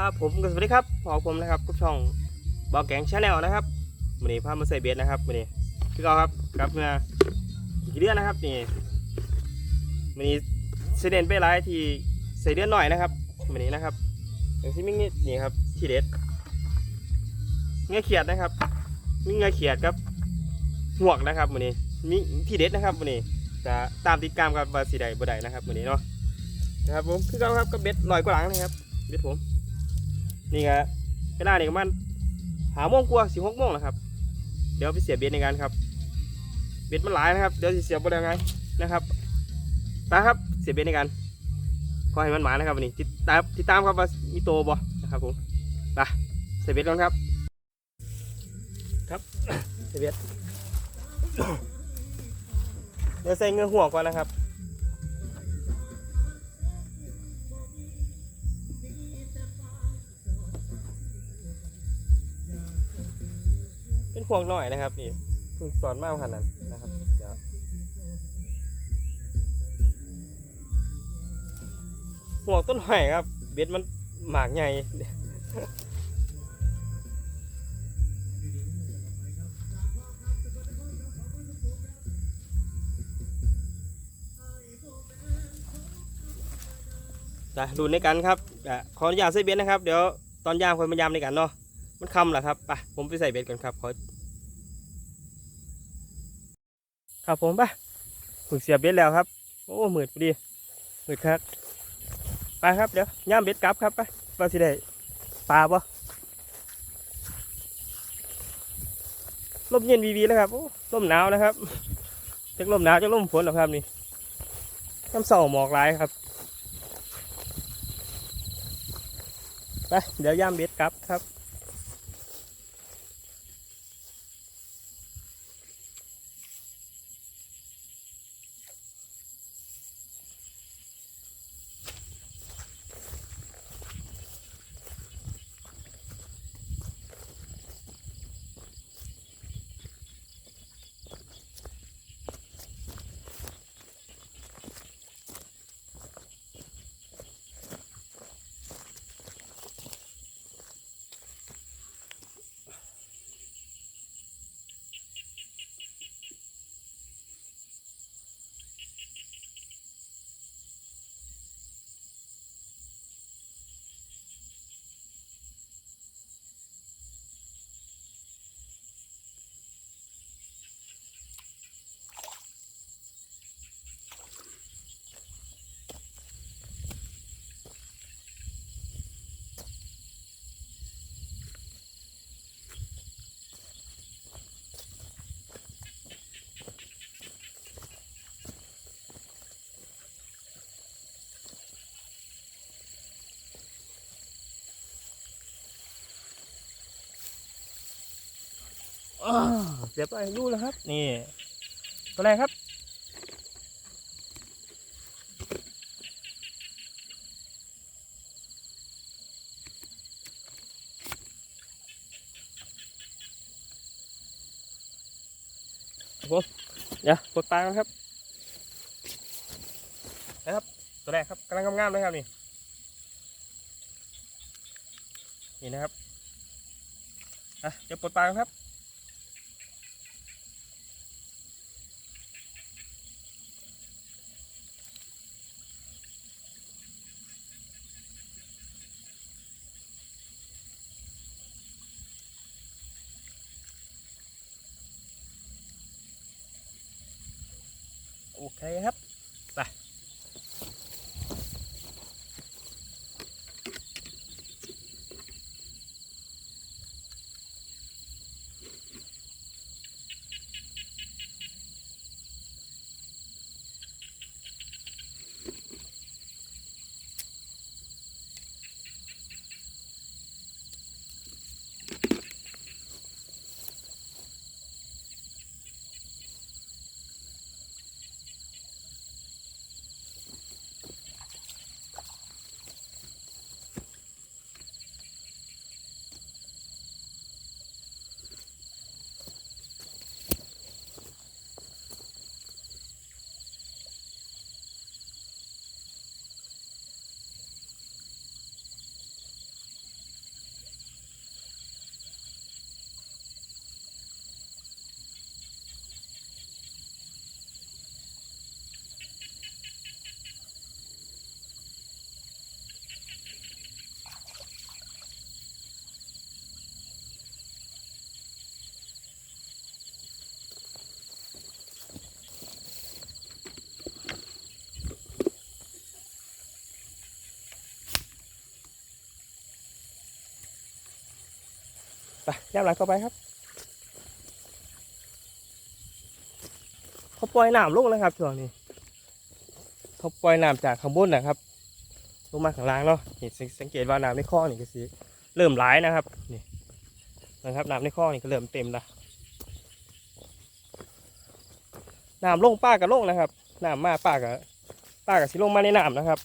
ครับผมก็สวัสดีครับพอผมนะครับทุกช่องบอแกงชาแนลนะครับวันนี้พามาใส่เบสนะครับวันนี้พี่กอครับกลับมากี่เดือนนะครับนี่วันนี้เสด็จไปหลายที่ใส่เดือนหน่อยนะครับวันนี้นะครับอย่างที่มินี่นี่ครับที่เด็ดเงือเขียดนะครับมีเงือเขียดครับหวกนะครับวันนี้มีที่เด็ดนะครับวันนี้จะตามติดตามกับวาสีใดบ่ใดนะครับวันนี้เนาะนะครับผมคือเขาครับก็เบ็ดลอยกว่าหลังนะครับเบ็ดผม นี่ครับเวลานี่ประมาณหาโมงกว่าสิหกโมงแล้วครับ เดี๋ยวไปเสียเบ็ดในการครับ เบ็ดมันหลายนะครับ เดี๋ยวสิเสียบ่ได้ไงนะครับไปครับเสียเบ็ดในการขอให้มันหมานะครับวันนี้ติดตามติดตามครับว่ามีโตบ่นะครับผมไปเสียเบ็ดก่อนครับ ครับเสียเบ็ดเดี๋ยวใส่เงือหัวก่อนนะครับ เป็นห่วงหน่อยนะครับนี่เพิ่งสอนมากขนาดนั้นนะครับเดี๋ยวห่วงต้นหอยครับ เบ็ดมันหมากใหญ่นะดูในกันครับขออนุญาตใส่เบ็ดนะครับ เดี๋ยวตอนยามคนมายามในกันเนาะมันคำเหรอครับไปผมไปใส่เบ็ดก่อนครับขอ ครับผมไปฝึกเสียบเบ็ดแล้วครับ โอ้หมืดพอดีหมืดครับ ไปครับเดี๋ยวย่ามเบ็ดกลับครับไปว่าสิได้ปลาปะลมเย็นวีวีแล้วครับโอ้ลมหนาวนะครับจะลมหนาวจะลมฝนหรอครับนี่น้ำเสาหมอกลายครับไปเดี๋ยวย่ามเบ็ดกลับครับ เดี๋ยวไปดูแล้วครับ นี่ ตัวแรกครับผมเดี๋ยวกดปลากันครับนะครับ ตัวแรกครับกำลังงามๆเลยครับนี่ นี่นะครับอะเดี๋ยวปลดปลากันครับ ไปย่ำหลังเข้าไปครับเขาปล่อยน้ำลงแล้วครับช่วงนี้เขาปล่อยน้ำจากข้างบนนะครับ ลงมาข้างล่างเนาะนี่สังสังเกตว่าน้ำในคลองนี่ก็สิเริ่มไหลนะครับนี่นะครับน้ำในคลองนี่ก็เริ่มเต็มละน้ำลงป้ากับลงนะครับน้ำมาป้ากับป้ากับสิลงมาในน้ำนะครับ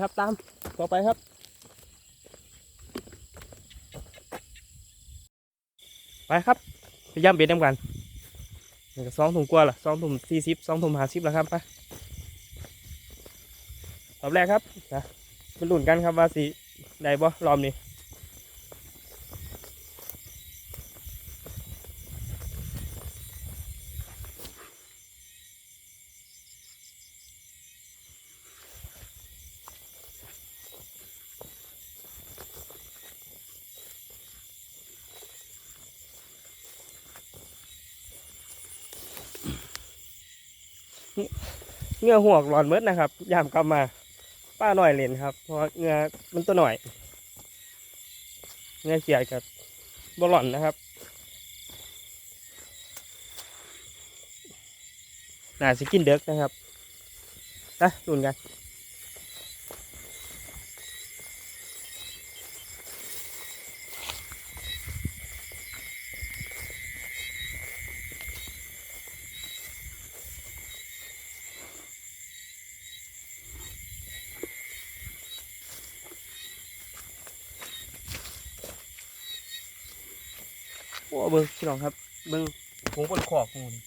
ครับตามต่อไปครับ ไปครับพยายามเบ็ดน้ำกันนี่ก็สองถุงกว่าละสองถุงสี่สิบสองถุงห้าสิบแล้วครับไปรอบแรกครับนะเป็นหลุ่นกันครับว่าสีได้บ่รอบนี้ เงือหัวกหลอนเมดนะครับยามกลับมาป้าหน่อยเล่นครับ เพราะเงือมันตัวหน่อยเงือเขียดกับบหลอนนะครับน่าสิกินเด็กนะครับนะรุนกัน น้องครับ เบิ้งผงบนขอกงูนี่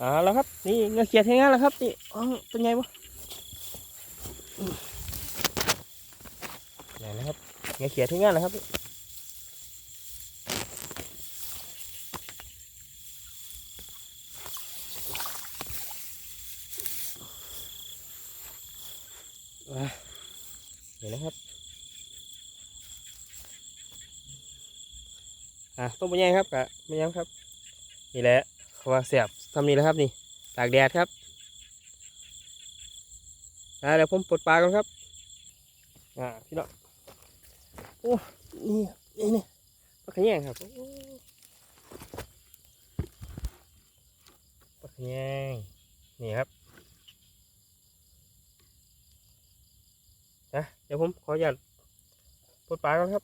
อ่าแล้วครับ นี่เงือเขียดแห้งแล้วครับนี่อ๋อเป็นไงวะอืมไหนนะครับเงือเขียดแห้งแล้วครับอะเห็นนะครับ อะต้มปลาแยงครับกะปลาแยงครับ นี่แหละเพราะว่าเสียบ ทำนี่แหละครับนี่ ตากแดดครับอ่าเดี๋ยวผมปลดปลาก่อนครับ อ่าพี่น้องโอ้นี่นี่นี่ปลาขะแยงครับปลาขะแยงนี่ครับนะเดี๋ยวผมขออนุญาตปลดปลาก่อนครับ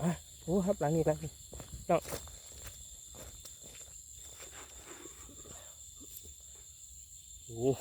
อะโอ้ครับหลังนี้หลังนี้จ้อง โอ้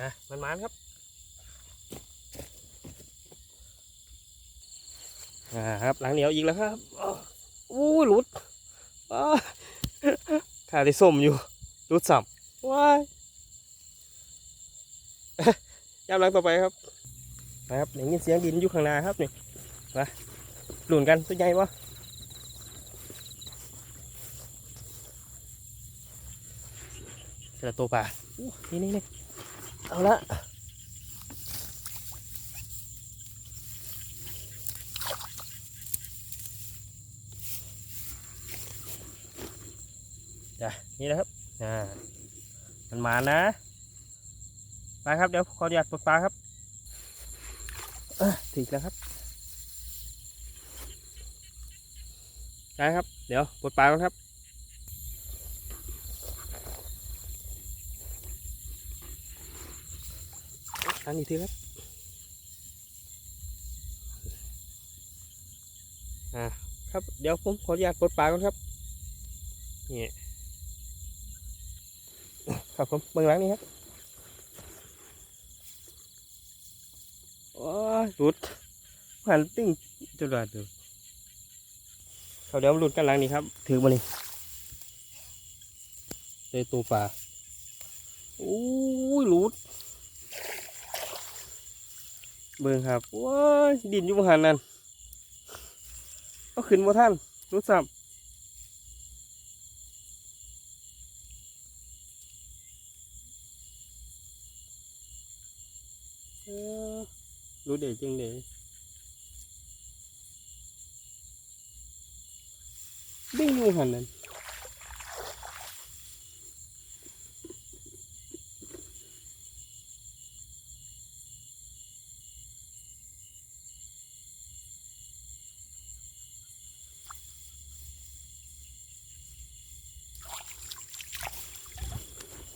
นะมันมันครับอ่าครับ หลังเหนียวอีกแล้วครับอู้หลุดอ้าขาได้ส้มอยู่หลุดสับว้ายยามหลังต่อไปครับนะครับได้ยินเสียงดินอยู่ข้างหน้าครับนี่มาหลุนกันตัวใหญ่วะเจอตัวป่าอู้นี่นี่นี่ เอาละจ้ะนี่นะครับอ่ามันมานะ ไปครับ เดี๋ยวขออนุญาตปลดปลาครับเอ้อถึงแล้วครับได้ครับ เดี๋ยวปลดปลาก่อนครับ อันนี้ทีครับ อ่า ครับ เดี๋ยวผมขออนุญาตปลดปลาก่อนครับ นี่ครับผมเบื้องหลังนี้ครับโอ้ยหลุดหันติ้งจุดละดูเขาเดี๋ยวหลุดกันหลังนี้ครับ ถือมาเลยเจอตัวปลาโอ้ยหลุด เบิ่งครับว้ายดินอยู่บนหันนั่นก็ขึ้นบ่ท่านรู้สับรู้เด็กจริงเด็กดิ้งอยู่หันนั่น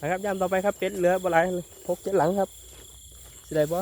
นะครับย่ำต่อไปครับเป็ดเหลือบลายเลยพกเจ็ดหลังครับสิได้บ่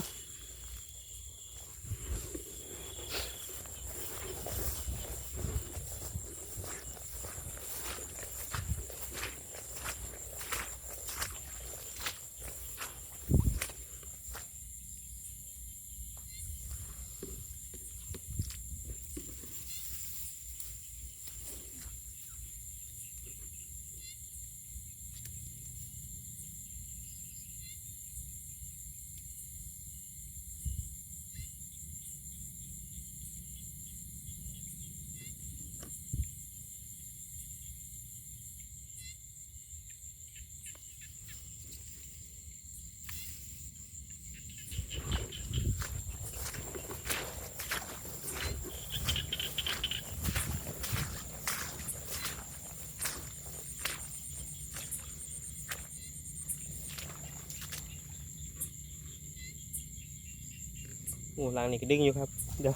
อ้หลังนี่ก็ดึงอยู่ครับ เดี๋ยว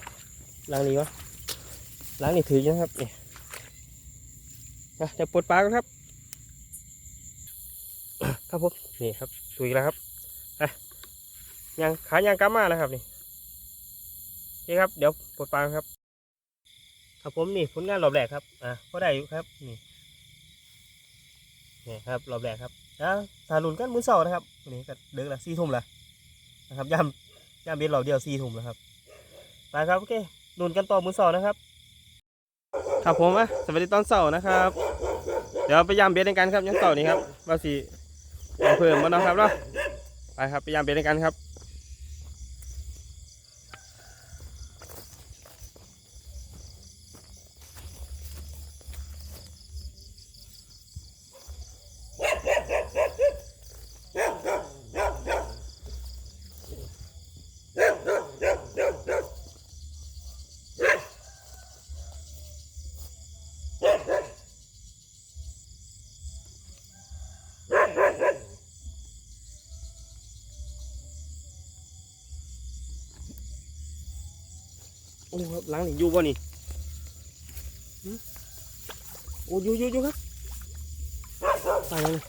หลังนี้วะหลังนี่ถืออยู่นะครับนี่อะเดี๋ยวปลดปลากันครับ ครับผมนี่ครับถูกอีกแล้วครับอะยังขายางกลับมาแล้วครับนี่นี่ครับเดี๋ยวปลดปลาครับ ครับผมนี่ผลงานรอบแรกครับอะก็ได้อยู่ครับนี่นี่ครับรอบแรกครับอะสารุนกันมือเสาร์นะครับนี่ก็เดินละสี่ทุ่มละนะครับย่ำ ย่ำเบ็ดเราเดียวสี่ทุ่มแล้วครับไปครับโอเคลุนกันต่อมือสองนะครับ ครับผมอะสวัสดีตอนเสาร์นะครับ เดี๋ยวไปย่ำเบ็ดในกันครับยังเสาร์นี้ครับว่าสีเพิ่มมาเนาะครับเนาะไปครับไปย่ำเบ็ดในกันครับ ล้างนี่อยู่บ่นี่โอ้อยู่อยู่อยู่ครับตายเลย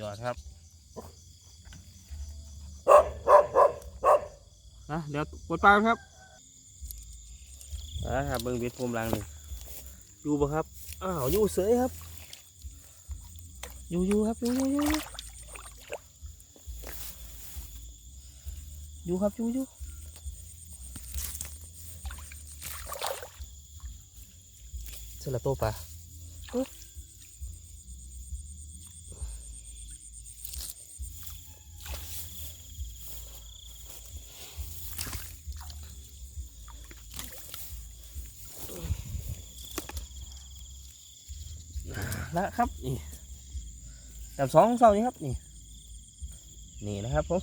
ยอดครับนะเดี๋ยวกดปลาครับอ่าครับเบิ้งเบ็ดผมล้างนี่อยู่บ่ครับ อ้าวอยู่เสยครับ อยู่อยู่ครับอยู่อยู่อยู่อยู่ครับอยู่อยู่เสร็จละโตวปลา นะครับนี่จับสองเสานี้ครับนี่นี่นะครับผม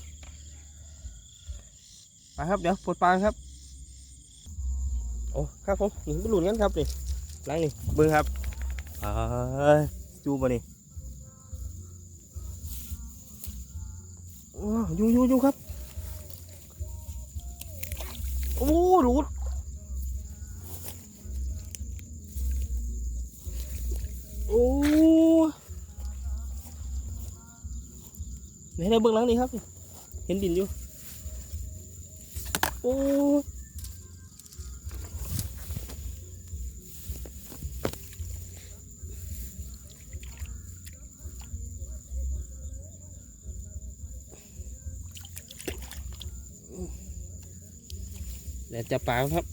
ไปครับเดี๋ยวปลดปลาครับโอ้ครับผมนี่เป็นหลุนกันครับนี่ล้างนี่เบิ้งครับอ่าจูบมานี่โอ้อยู่อยู่อยู่ครับ ไหนเราเบื้องหลังนี่ครับ เห็นดินอยู่ โอ้เดี๋ยวจะปลาครับ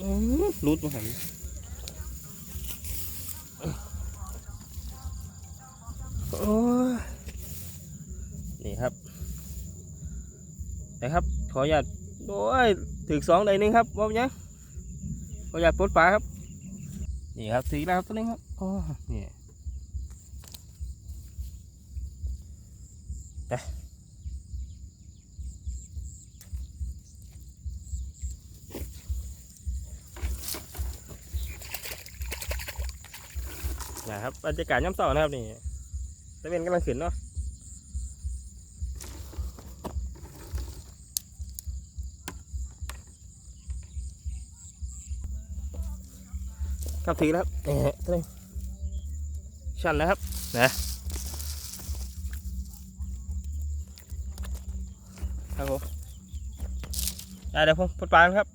อืมรูดมาหัน โอ้ยนี่ครับนะครับ ข ออนุญาตโอ้ยถึงสองใดนึงครับว่าเป็นยังขออนุญาตปลดปลาครับ นี่ครับถึงแล้วครับตัวนึงครับโอ้นี่ไปนะครับบรรยากาศย่ำเสานะครับนี่ตะเวนกำลังขึ้นเนาะ ครับถือแล้วครับเอ๊ะตัวนี้ชันแล้วครับนะครับผมได้เดี๋ยวผมปลดปลาครับ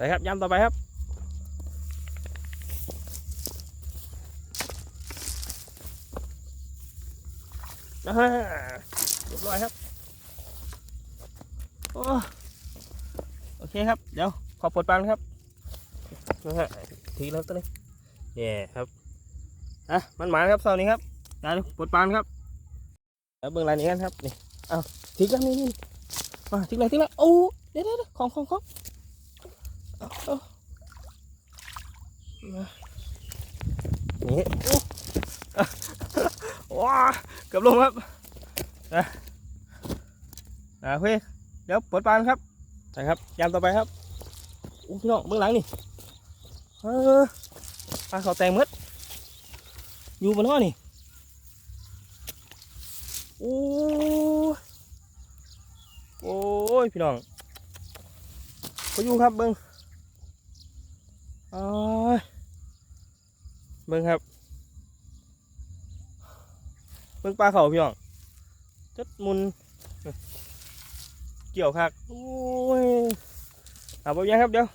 ไปครับย้ำต่อไปครับนะฮะเรียบร้อยครับโอโอเคครับ เดี๋ยว ขอปลดปลาครับนะฮะทีแล้วตัวนี้เย่ครับ อะ มันหมาครับเสาร์นี้ครับเดี๋ยปลดปลาครับ แล้วเบื้องลายนี้กันครับ นี่ เอาทิ้งแล้วนี่นี่มาทิ้งเลยทิ้งเลยโอ้เดี๋ยวเดี๋ยวเดี๋ยวของของของเอาเอามา นี่ว้าเกือบลงครับนะอ่าเฮ้ยเดี๋ยวเปิดปานครับใช่ครับยามต่อไปครับโอ้พี่น้องเบื้องหลังนี่เออปลาเขาแตงหมดอยู่บนห้อนี่โอ้ยโอ้ยพี่น้องก็อยู่ครับเบิ้องอ้าย เบิ้งครับ เบิ่งปลาเขาพี่น้องจัดมุน เกี่ยวคักโอ้ยเอาไปยังครับเดี๋ยว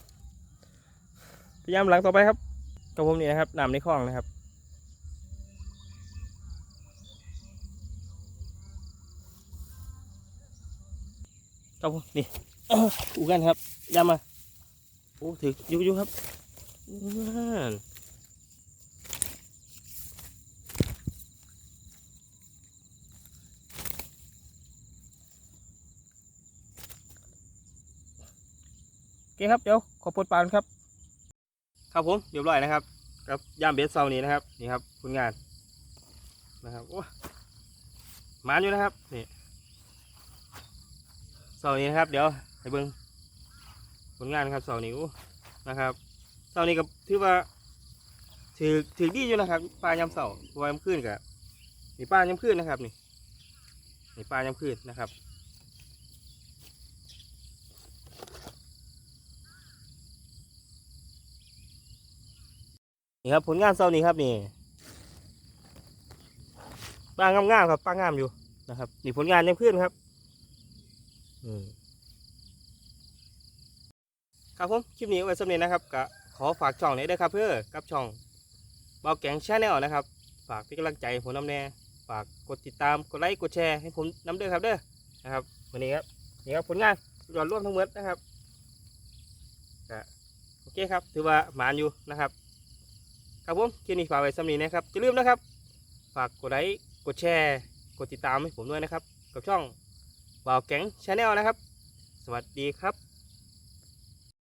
พยายามหลังต่อไปครับกับผมนี่นะครับน้ำในคลองนะครับกับผมนี่อูกันครับยามมาโอ้ถือยู่ยู่ครับนั่น คครับเดี๋ยวขอปลดปลานครับ ครับผมเรียบร้อยนะครับกับย่ามเบสเซานี้นะครับนี่ครับผลงานนะครับโอ้มานอยู่นะครับนี่เสานี้นะครับ เดี๋ยวให้เบิ้งผลงานครับเสานี้โอ้นะครับเสานี้ก็ถือว่าถือถือดีอยู่นะครับปลายาเสาปลายาขึ้นกับนี่ปลายาขึ้นนะครับนี่นี่ปลายาขึ้นนะครับ นี่ครับผลงานเซานี้ครับนี่ปลางามๆครับปลางามอยู่นะครับ นี่ผลงานยังขึ้นครับครับผมคลิปนี้ไว้สำเร็จนะครับก็ขอฝากช่องนี้ด้วยครับ เพื่อกับช่องเบาแกงชาแนลนะครับ ฝากเป็นกำลังใจผมน้ำแน่ฝากกดติดตามกดไลค์กดแชร์ให้ผมน้ำเด้อครับเด้อนะครับวันนี้ครับนี่ครับผลงานยอดร่วมทั้งหมดนะครับโอเคครับ ถือว่าหมานอยู่นะครับ ครับผมคลิปนี้ฝากไว้สำนีนะครับอย่าลืมนะครับ ฝากกดไลค์กดแชร์กดติดตามให้ผมด้วยนะครับ กับช่องบ่าวแก๊งชาแนลนะครับ สวัสดีครับ